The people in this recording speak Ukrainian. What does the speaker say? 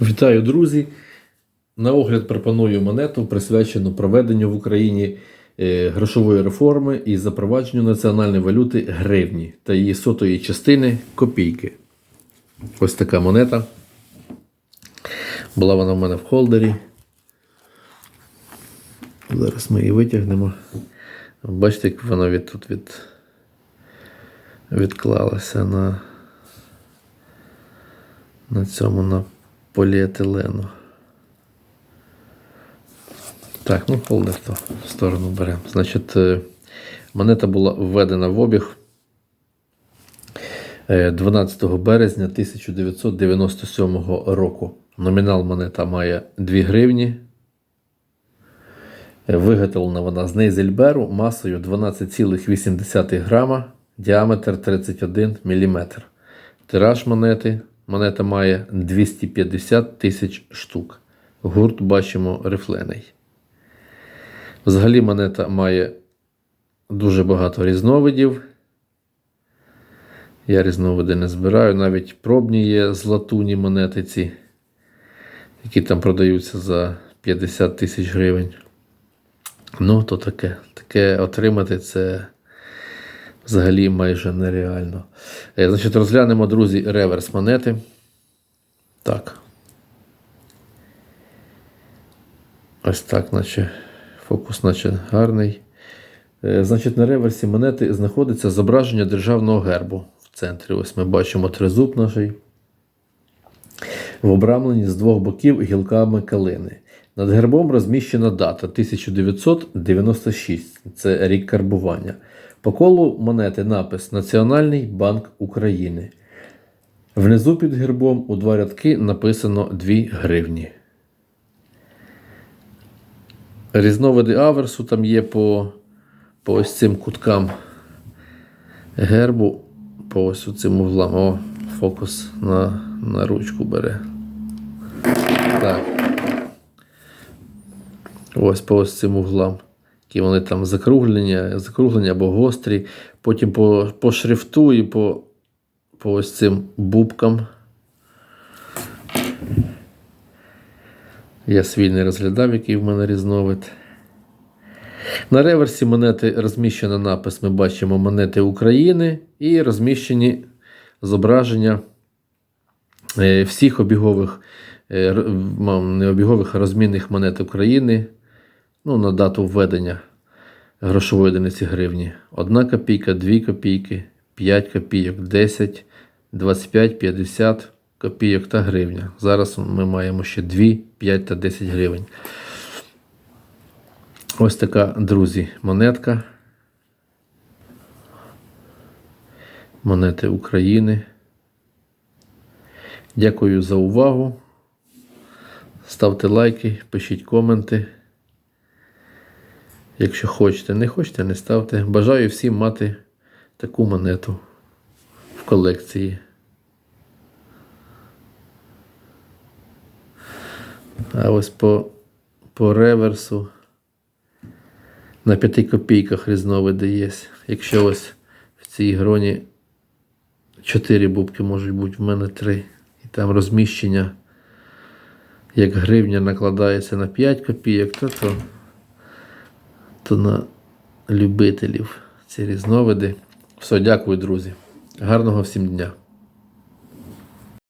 Вітаю, друзі! На огляд пропоную монету, присвячену проведенню в Україні е, грошової реформи і запровадженню національної валюти гривні та її сотої частини копійки. Ось така монета. Була вона в мене в холдері. Зараз ми її витягнемо. Бачите, як вона від, тут від, відклалася на, на цьому на поліетилену. Так, ну то в сторону беремо. Значить, е, монета була введена в обіг е, 12 березня 1997 року. Номінал монета має 2 гривні. Е, Виготовлена вона з нейзельберу масою 12,8 грама, діаметр 31 мм. Тираж монети. Монета має 250 тисяч штук. Гурт бачимо рифлений. Взагалі монета має дуже багато різновидів. Я різновиди не збираю. Навіть пробні є златуні монети ці, які там продаються за 50 тисяч гривень. Ну, то таке. Таке отримати це взагалі майже нереально. Е, Значить, розглянемо, друзі, реверс монети. Так. Ось так, наче фокус, наче гарний. Е, Значить, на реверсі монети знаходиться зображення державного гербу в центрі. Ось ми бачимо тризуб наший. В обрамленні з двох боків гілками калини. Над гербом розміщена дата 1996. Це рік карбування. По колу монети напис Національний банк України. Внизу під гербом у два рядки написано 2 гривні. Різновиди аверсу там є по, по ось цим куткам гербу, по ось цим углам. О, фокус на, на ручку бере. Так. Ось по ось цим углам. Які вони там закруглені, закруглені або гострі. Потім по, по шрифту і по, по ось цим бубкам. Я свій не розглядав, який в мене різновид. На реверсі монети розміщено напис. Ми бачимо монети України і розміщені зображення е, всіх обігових, е, не обігових, а розмінних монет України ну, на дату введення грошової одиниці гривні. 1 копійка, 2 копійки, 5 копійок, 10, 25, 50 копійок та гривня. Зараз ми маємо ще 2, 5 та 10 гривень. Ось така, друзі, монетка. Монети України. Дякую за увагу. Ставте лайки, пишіть коменти. Якщо хочете, не хочете, не ставте. Бажаю всім мати таку монету в колекції. А ось по, по реверсу на 5 копійках різновиди є. Якщо ось в цій гроні 4 бубки можуть бути, в мене 3. І там розміщення, як гривня накладається на 5 копійок, то, то, то на любителів ці різновиди. Все, дякую, друзі. Гарного всім дня!